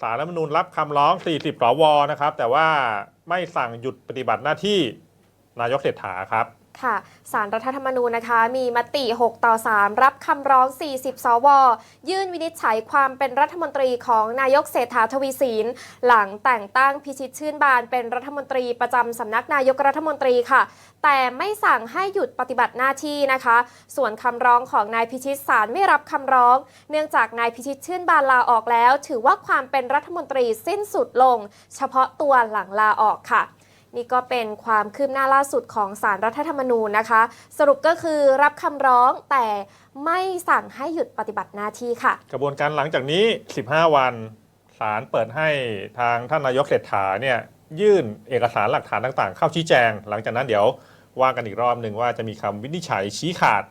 สารรัฐมนูญรับคำร้อง 40สวนะครับ แต่ว่าไม่สั่งหยุดปฏิบัติหน้าที่นายกเศรษฐาครับ ค่ะสารรัฐธรรมนูญนะคะ มีมติ 6 ต่อ 3 รับคำร้อง 40 สว ยื่นวินิจฉัยความเป็นรัฐมนตรีของนายกเศรษฐาทวีสิน หลังแต่งตั้งพิชิตชื่นบานเป็นรัฐมนตรีประจำสำนักนายกรัฐมนตรีค่ะ แต่ไม่สั่งให้หยุดปฏิบัติหน้าที่นะคะ ส่วนคำร้องของนายพิชิตสารไม่รับคำร้อง เนื่องจากนายพิชิตชื่นบานลาออกแล้ว ถือว่าความเป็นรัฐมนตรีสิ้นสุดลง เฉพาะตัวหลังลาออกค่ะ นี่ก็เป็นความคืบหน้าล่าสุดของสารรัฐธรรมนูญนะคะ สรุปก็คือรับคำร้องแต่ไม่สั่งให้หยุดปฏิบัติหน้าที่ค่ะ กระบวนการหลังจากนี้ 15 วันศาลเปิดให้ทางท่านนายกเศรษฐาเนี่ยยื่นเอกสารหลักฐานต่างๆ เข้าชี้แจง หลังจากนั้นเดี๋ยวว่ากันอีกรอบหนึ่งว่าจะมีคำวินิจฉัยชี้ขาด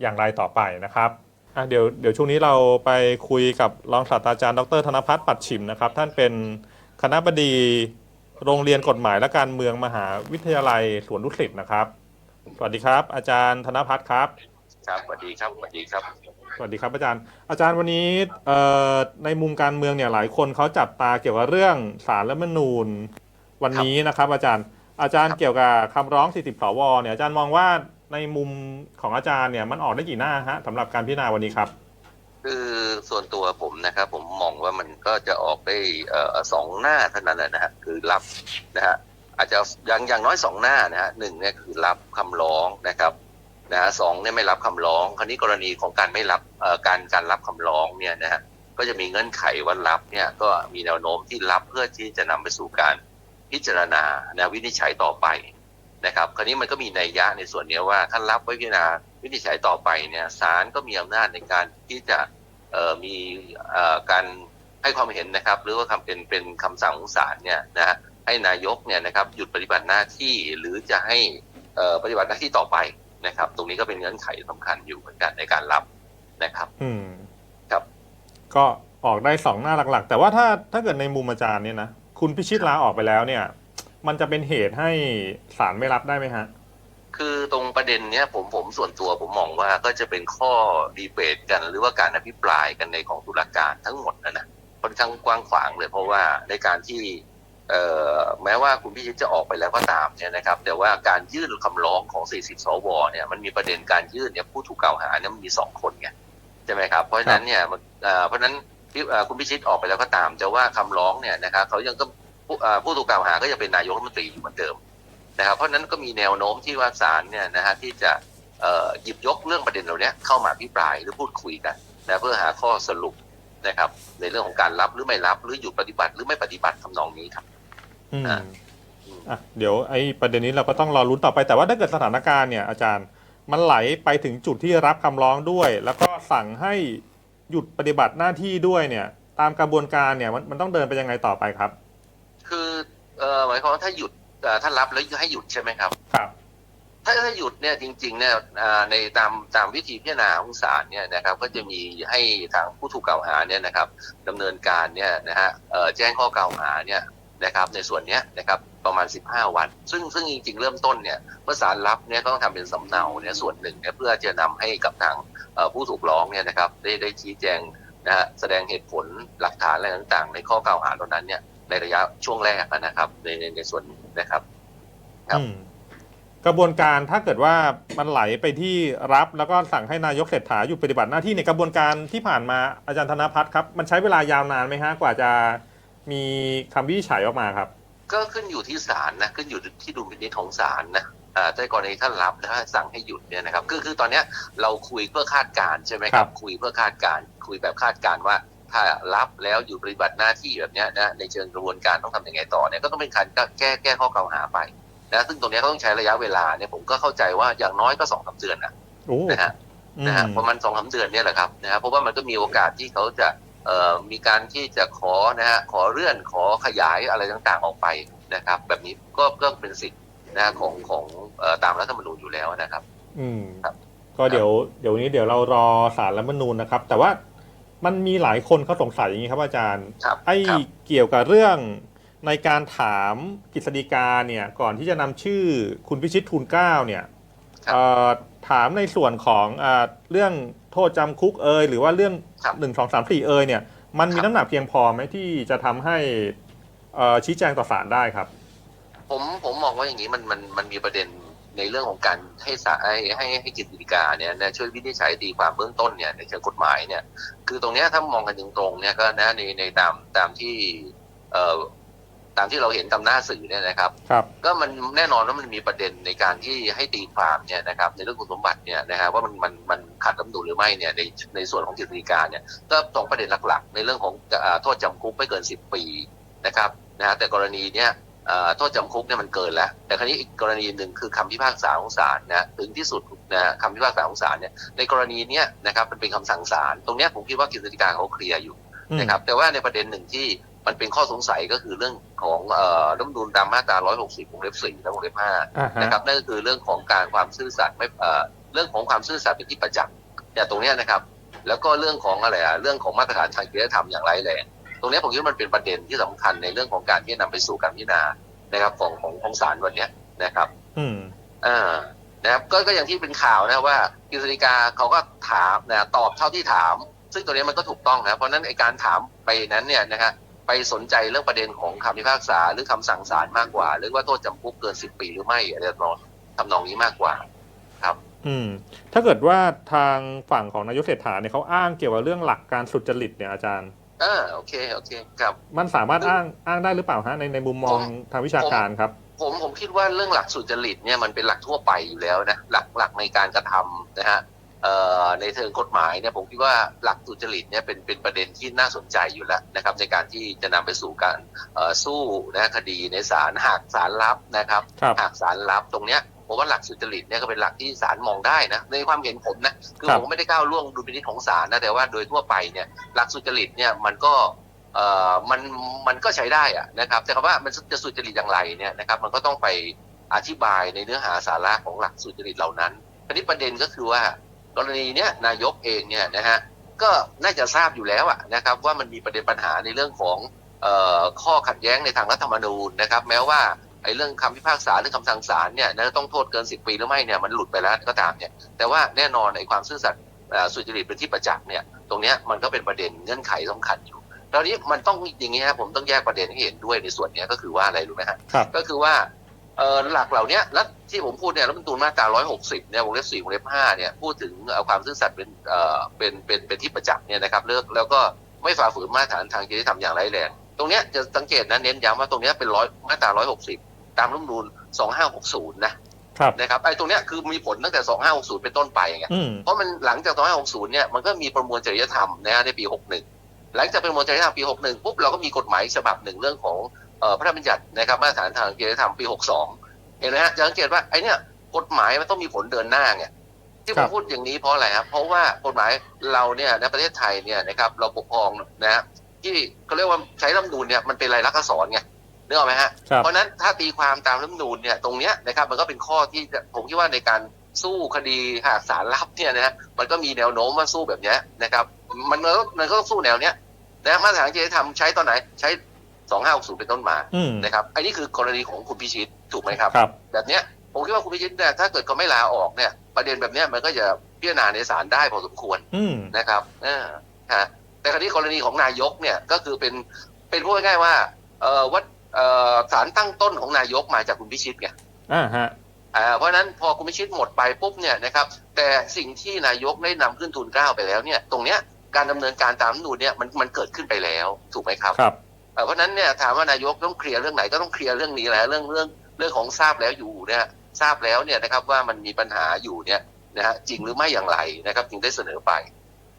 อย่างไรต่อไปนะครับอะเดี๋ยวเดี๋ยวช่วงนี้เราไปคุยกับรองศาสตราจารย์ดรธนพัฒน์ปัดฉิมนะครับ ท่านเป็นคณะบดี โรงเรียนกฎหมายและการเมืองมหาวิทยาลัยสวนดุสิตนะครับ สวัสดีครับ อาจารย์ธนพัฒน์ครับ ครับสวัสดีครับสวัสดีครับ สวัสดีครับอาจารย์ อาจารย์วันนี้เอ่อในมุมการเมืองเนี่ยหลายคนเขาจับตาเกี่ยวกับเรื่องสารรัฐธรรมนูญวันนี้นะครับ อาจารย์ อาจารย์ครับเกี่ยวกับคำร้อง40สวเนี่ยอาจารย์มองว่าในมุมของอาจารย์เนี่ยมันออกได้กี่หน้าฮะสำหรับการพิจารณาวันนี้ครับ คือส่วนตัวผมนะครับ ผมมองว่ามันก็จะออกได้สองหน้าเท่านั้นแหละนะฮะคือรับนะฮะอาจจะอย่างอย่างน้อยสองหน้านะฮะหนึ่งเนี่ยคือรับคำร้องนะครับนะฮะสองเนี่ยไม่รับคำร้อง คราวนี้กรณีของการไม่รับการการรับคำร้องเนี่ยนะฮะก็จะมีเงื่อนไขว่ารับเนี่ยก็มีแนวโน้มที่รับเพื่อที่จะนำไปสู่การพิจารณานะวินิจฉัยต่อไปนะครับคราวนี้มันก็มีนัยยะในส่วนนี้ว่าท่านรับไว้พิจารณาวินิจฉัยต่อไปเนี่ยศาลก็มีอำนาจในการที่จะ มีเอ่อการให้ความเห็นนะครับ หรือว่าคำเป็นเป็นคำสั่งของศาลเนี่ยนะฮะให้นายกเนี่ยนะครับหยุดปฏิบัติหน้าที่หรือจะให้เอ่อปฏิบัติหน้าที่ต่อไปนะครับ ตรงนี้ก็เป็นเงื่อนไขสำคัญอยู่เหมือนกันในการรับนะครับ อืมครับ ก็ออกได้สองหน้าหลักๆ แต่ว่าถ้าถ้าเกิดในมุมอาจารย์เนี่ยนะคุณพิชิตลาออกไปแล้วเนี่ย มันจะเป็นเหตุให้ศาลไม่รับได้ไหมฮะ คือตรงประเด็นเนี้ยผมผมส่วนตัวผมมองว่าก็จะเป็นข้อดีเบตกัน หรือว่าการอภิปรายกันในของตุลาการทั้งหมดนะนะค่อนข้างกว้างขวางเลย เพราะว่าในการที่เอ่อแม้ว่าคุณพิชิตจะออกไปแล้วก็ตามเนี่ยนะครับ แต่ว่าการยื่นคำร้องของ 40 สวเนี่ยมันมีประเด็นการยื่นเนี่ยผู้ถูกกล่าวหาเนี่ยมันมีสองคนไงใช่ไหมครับเพราะฉะนั้นเนี่ยเอ่อเพราะฉะนั้นที่เอ่อคุณพิชิตออกไปแล้วก็ตามจะว่าคำร้องเนี่ยนะครับเขายังก็ผู้เอ่อผู้ถูกกล่าวหาก็ยังเป็นนายกรัฐมนตรีอยู่เหมือนเดิม นะครับเพราะฉะนั้นก็มีแนวโน้มที่ว่าศาลเนี่ยนะฮะที่จะเอ่อหยิบยกเรื่องประเด็นเหล่านี้เข้ามาพิปรายหรือพูดคุยกันนะเพื่อหาข้อสรุปนะครับ ในเรื่องของการรับหรือไม่รับหรือหยุดปฏิบัติหรือไม่ปฏิบัติทำนองนี้ครับอืมอะอืมอะเดี๋ยวไอ้ประเด็นนี้เราก็ต้องรอลุ้นต่อไปแต่ว่าถ้าเกิดสถานการณ์เนี่ยอาจารย์มันไหลไปถึงจุดที่รับคำร้องด้วย แล้วก็สั่งให้หยุดปฏิบัติหน้าที่ด้วยเนี่ย ตามกระบวนการเนี่ยมันมันต้องเดินไปยังไงต่อไปครับ คือเอ่อหมายความว่าถ้าหยุด เอ่อถ้ารับแล้วให้หยุดใช่ไหมครับ ครับ ถ้าถ้าหยุดเนี่ยจริงๆเนี่ยอ่าในตามตามวิธีพิจารณาของศาลเนี่ยนะครับ ก็จะมีให้ทางผู้ถูกกล่าวหาเนี่ยนะครับดำเนินการเนี่ยนะฮะเอ่อแจ้งข้อกล่าวหาเนี่ยนะครับในส่วนเนี้ยนะครับประมาณ 15 วัน ซึ่งซึ่งจริงๆ เริ่มต้นเนี่ยเมื่อศาลรับเนี่ยก็ต้องทำเป็นสำเนาเนี่ยส่วนหนึ่งเนี่ยเพื่อจะนำให้กับทางเอ่อผู้ถูกร้องเนี่ยนะครับได้ได้ชี้แจงนะฮะแสดงเหตุผลหลักฐานอะไรต่างๆ ในข้อกล่าวหาตรงนั้นเนี่ย ในระยะช่วงแรกนะครับ ในในในส่วนนี้นะครับ ครับ อืมกระบวนการถ้าเกิดว่ามันไหลไปที่รับแล้วก็สั่งให้นายกเศรษฐาหยุดปฏิบัติหน้าที่ในกระบวนการที่ผ่านมาอาจารย์ธนพัฒน์ครับ มันใช้เวลายาวนานไหมฮะกว่าจะมีคำวินิจฉัยออกมาครับ ก็ขึ้นอยู่ที่ศาลนะขึ้นอยู่ที่ดุลพินิจของศาลนะอ่าแต่กรณีท่านรับแล้วสั่งให้หยุดเนี่ยนะครับคือคือตอนเนี้ยเราคุยเพื่อคาดการณ์ใช่ไหมคครัรับ บ คุยเพื่อคาดการณ์คุยแบบคาดการณ์ว่า ถ้ารับแล้วอยู่ปฏิบัติหน้าที่แบบเนี้ยนะในเชิงกระบวนการต้องทำยังไงต่อเนี่ยก็ต้องเป็นการแก้แก้ข้อกล่าวหาไปนะซึ่งตรงเนี้ยก็ต้องใช้ระยะเวลาเนี่ยผมก็เข้าใจว่าอย่างน้อยก็สองสามเดือนนะโอ้นะฮะอืมนะฮะประมาณสองสามเดือนเนี่ยแหละครับนะฮะเพราะว่ามันก็มีโอกาสที่เขาจะเอ่อมีการที่จะขอนะฮะขอเลื่อนขอขยายอะไรต่างๆออกไปนะครับ แบบนี้ก็ก็เป็นสิทธิ์นะฮะของของเอ่อตามรัฐธรรมนูญอยู่แล้วนะครับ อืมครับ ก็เดี๋ยวเดี๋ยวนี้เดี๋ยวเรารอสารรัฐธรรมนูญนะครับ แต่ว่า มันมีหลายคนเขาสงสัยอย่างนี้ครับอาจารย์ ครับไอ้ครับ เกี่ยวกับเรื่องในการถามกฤษฎีกาเนี่ยก่อนที่จะนำชื่อคุณพิชิตทูลเกล้าเนี่ยครับเอ่อถามในส่วนของอาเรื่องโทษจำคุกเอยหรือว่าเรื่องครับหนึ่งสองสามสี่เอยเนี่ยมันมีครับ น้ำหนักเพียงพอไหมที่จะทำให้เอ่อชี้แจงต่อศาลได้ครับ ผมผมมองว่าอย่างนี้มันมันมันมีประเด็น ในเรื่องของการให้สาให้ให้ให้กฤษฎีกาเนี่ยนะช่วยวินิจฉัยตีความเบื้องต้นเนี่ยในเชิงกฎหมายเนี่ย คือตรงเนี้ยถ้ามองกันตรงๆเนี่ยก็นะในในตามตามที่เอ่อตามที่เราเห็นตามหน้าสื่อเนี่ยนะครับ ครับ ก็มันแน่นอนว่ามันมีประเด็นในการที่ให้ตีความเนี่ยนะครับ ในเรื่องคุณสมบัติเนี่ยนะครับว่ามันมันมันขัดรัฐธรรมนูญหรือไม่เนี่ยในในส่วนของกฤษฎีกาเนี่ยก็สองประเด็นหลักๆ ในเรื่องของเอ่อโทษจำคุกไม่เกิน10ปีนะครับนะฮะแต่กรณีเนี้ยเอ่อ โทษจำคุกเนี่ยมันเกินแล้ว แต่ครั้นี้อีกกรณีหนึ่งคือคำพิพากษาของศาลนะถึงที่สุดนะฮะคำพิพากษาของศาลเนี่ยในกรณีเนี้ยนะครับมันเป็นคำสั่งศาลตรงเนี้ยผมคิดว่ากฤษฎีกาเขาเคลียร์อยู่นะครับแต่ว่าในประเด็นหนึ่งที่มันเป็นข้อสงสัยก็คือเรื่องของเอ่อรัฐธรรมนูญตามมาตรา 160 วงเล็บ 4 และวงเล็บอ่า5ฮะนะครับนั่นก็คือเรื่องของการความซื่อสัตย์ไม่เอ่อเรื่องของความซื่อสัตย์เป็นที่ประจักษ์เนี่ยตรงเนี้ยนะครับ แล้วก็เรื่องของอะไรอะเรื่องของมาตรฐานทางจริยธรรมอย่างไรายแรง ตรงเนี้ยผมคิดว่ามันเป็นประเด็นที่สำคัญในเรื่องของการที่จะนำไปสู่การพิจารณานะครับ ของของของศาลวันเนี้ยนะครับ อืมอ่านะครับก็ก็อย่างที่เป็นข่าวนะว่ากฤษฎีกาเขาก็ถามนะตอบเท่าที่ถาม ซึ่งตัวนี้มันก็ถูกต้องนะเพราะฉะนั้นไอการถามไปนั้นเนี่ยนะฮะไปสนใจเรื่องประเด็นของคำพิพากษาหรือคำสั่งศาลมากกว่า หรือว่าโทษจำคุกเกินสิบปีหรือไม่อะไรทำนองทำนองนี้มากกว่าอืม ถ้าเกิดว่าทางฝั่งของนายกเศรษฐาเนี่ยเขาอ้างเกี่ยวกับเรื่องหลักการสุจริตเนี่ยอาจารย์เออโอเคโอเคครับ มันสามารถอ้างอ้างได้หรือเปล่าฮะในในมุมมองผมทางวิชาการครับ ผมผมคิดว่าเรื่องหลักสุจริตเนี่ยมันเป็นหลักทั่วไปอยู่แล้วนะหลักหลักในการกระทำนะฮะเอ่อในเชิงกฎหมายเนี่ยผมคิดว่าหลักสุจริตเนี่ยเป็นเป็นประเด็นที่น่าสนใจอยู่แล้วนะครับ ในการที่จะนำไปสู่การเอ่อสู้นะคดีในศาลหากศาลรับนะครับครับหากศาลรับตรงเนี้ย ผมว่าหลักสุจริตเนี่ยก็เป็นหลักที่ศาลมองได้นะในความเห็นผมนะคือครับผมก็ไม่ได้ก้าวล่วงดุลพินิจของศาลนะแต่ว่าโดยทั่วไปเนี่ยหลักสุจริตเนี่ยมันก็เอ่อมันมันก็ใช้ได้อะนะครับ แต่คำว่ามันจะสุจริตอย่างไรเนี่ยนะครับมันก็ต้องไปอธิบายในเนื้อหาสาระของหลักสุจริตเหล่านั้นทีนี้ประเด็นก็คือว่ากรณีเนี้ยนายกเองเนี่ยนะฮะก็น่าจะทราบอยู่แล้วอะนะครับว่ามันมีประเด็นปัญหาในเรื่องของเอ่อข้อขัดแย้งในทางรัฐธรรมนูญนะครับ แม้ว่า ไอ้เรื่องคำพิพากษาหรือคำสั่งศาลเนี่ยนะต้องโทษเกิน10ปีหรือไม่เนี่ยมันหลุดไปแล้วก็ตามเนี่ยแต่ว่าแน่นอนไอ้ความซื่อสัตย์เอ่อสุจริตเป็นที่ประจักษ์เนี่ยตรงเนี้ยมันก็เป็นประเด็นเงื่อนไขสำคัญอยู่ตอนนี้มันต้องอย่างนี้ครับผมต้องแยกประเด็นให้เห็นด้วยในส่วนเนี้ยก็คือว่าอะไรรู้ไหมฮะครับก็คือว่าเอ่อหลักเหล่าเนี้ยแล้วที่ผมพูดเนี่ยรัฐธรรมนูญมาตรา160 เนี่ยวงเล็บ4วงเล็บ5เนี่ยพูดถึงเอ่อความซื่อสัตย์เป็นเอ่อเป็นเป็นเป็นที่ประจักษ์เนี่ยนะครับเลิกแล้วก็ไม่ฝ่าฝืนมาตรฐานทางจริยธรรมอย่างร้ายแรงตรงเนี้ยจะสังเกตนะเน้นย้ำว่าตรงเนี้ยเป็นร้อยมาตรา160 ตามรัฐธรรมนูญ2560 นะครับนะครับไอ้ตรงเนี้ยคือมีผลตั้งแต่ 2560 เป็นต้นไปไงอืมเพราะมันหลังจาก 2560 เนี่ยมันก็มีประมวลจริยธรรมนะฮะในปี 61 หลังจากประมวลจริยธรรมปี 61 ปุ๊บเราก็มีกฎหมายฉบับหนึ่งเรื่องของเอ่อพระราชบัญญัตินะครับมาตรฐานทางจริยธรรมปี 62 เห็นไหมฮะจะสังเกตว่าไอ้เนี่ยกฎหมายมันต้องมีผลเดินหน้าไงที่ผครัมบพูดอย่างนี้เพราะอะไรครับเพราะว่ากฎหมายเราเนี่ยในประเทศไทยเนี่ยนะครับเราปกครองนะฮะที่เขาเรียกว่าใช้รัฐธรรมนูญเนี่ยมันเป็นลายลักษณ์อักษรไง นึกออกไหมฮะ ครับ เพราะฉะนั้นถ้าตีความตามรัฐธรรมนูญเนี่ยตรงเนี้ยนะครับมันก็เป็นข้อที่จะผมคิดว่าในการสู้คดีหากศาลรับเนี่ยนะฮะมันก็มีแนวโน้มว่าสู้แบบเนี้ยนะครับ มันก็มันก็ต้องสู้แนวเนี้ยนะมาตรฐานจริยธรรมใช้ตอนไหนใช้2560เป็นต้นมาอืมนะครับอันนี้คือกรณีของคุณพิชิตถูกไหมครับ ครับ แบบเนี้ยผมคิดว่าคุณพิชิตเนี่ยถ้าเกิดเขาไม่ลาออกเนี่ย ประเด็นแบบเนี้ยมันก็จะพิจารณาในศาลได้พอสมควร อืม นะครับเออฮะแต่คราวนี้กรณีของนายกเนี่ยก็คือเป็นเป็นพูดง่ายๆว่าเอ่อวัดเอ่อ สารตั้งต้นของนายกมาจากคุณพิชิตไงอ่าฮะอ่าเพราะฉะนั้นพอคุณพิชิตหมดไปปุ๊บเนี่ยนะครับแต่สิ่งที่นายกได้นำขึ้นทูลเกล้าไปแล้วเนี่ยตรงเนี้ยการดำเนินการตามรัฐธรรมนูญเนี่ยมันมันเกิดขึ้นไปแล้วถูกไหมครับครับเอ่อเพราะฉะนั้นเนี่ยถามว่านายกต้องเคลียร์เรื่องไหนก็ต้องเคลียร์เรื่องนี้แหละเรื่องเรื่องเรื่องของทราบแล้วอยู่เนี่ยทราบแล้วเนี่ยนะครับว่ามันมีปัญหาอยู่เนี่ยนะฮะจริงหรือไม่อย่างไรนะครับจึงได้เสนอไป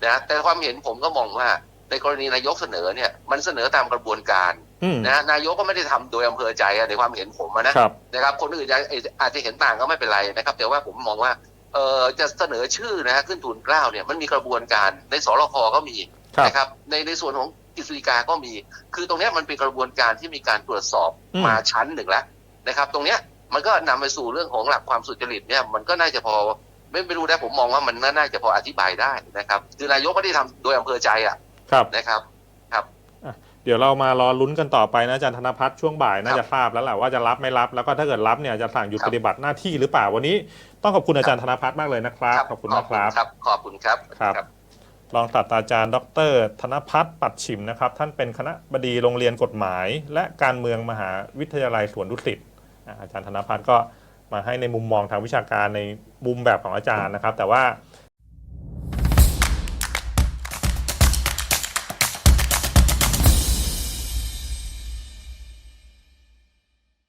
นะแต่ความเห็นผมก็มองว่าในกรณีนายกเสนอเนี่ยมันเสนอตามกระบวนการอืม นะฮะนายกก็ไม่ได้ทำโดยอำเภอใจอะในความเห็นผมอะนะครับนะครับ คนอื่นจะอาจจะเห็นต่างก็ไม่เป็นไรนะครับ แต่ว่าผมมองว่าเออจะเสนอชื่อนะฮะขึ้นทูลเกล้าเนี่ยมันมีกระบวนการในสรคก็มีครับนะครับในในส่วนของกฤษฎีกาก็มี คือตรงเนี้ยมันเป็นกระบวนการที่มีการตรวจสอบอืมมาชั้นหนึ่งแล้วนะครับ ตรงเนี้ยมันก็นำไปสู่เรื่องของหลักความสุจริตเนี่ยมันก็น่าจะพอไม่ไม่รู้นะผมมองว่ามันน่าจะพออธิบายได้นะครับ คือนายกไม่ได้ทำโดยอำเภอใจอะครับนะครับ เดี๋ยวเรามารอลุ้นกันต่อไปนะอาจารย์ธนพัฒน์ช่วงบ่ายน่าจะทราบแล้วแหละว่าจะรับไม่รับ แล้วก็ถ้าเกิดรับเนี่ยจะสั่งหยุดปฏิบัติหน้าที่หรือเปล่าวันนี้ ต้องขอบคุณอาจารย์ธนพัฒน์มากเลยนะครับขอบคุณมากครับขอบคุณครับครับรองศาสตราจารย์ ดร ธนพัฒน์ปัดฉิมนะครับ ท่านเป็นคณะบดีโรงเรียนกฎหมาย และการเมืองมหาวิทยาลัยสวนดุสิตอาจารย์ธนพัฒน์ก็มาให้ในมุมมองทางวิชาการในมุมแบบของอาจารย์นะครับ แต่ว่า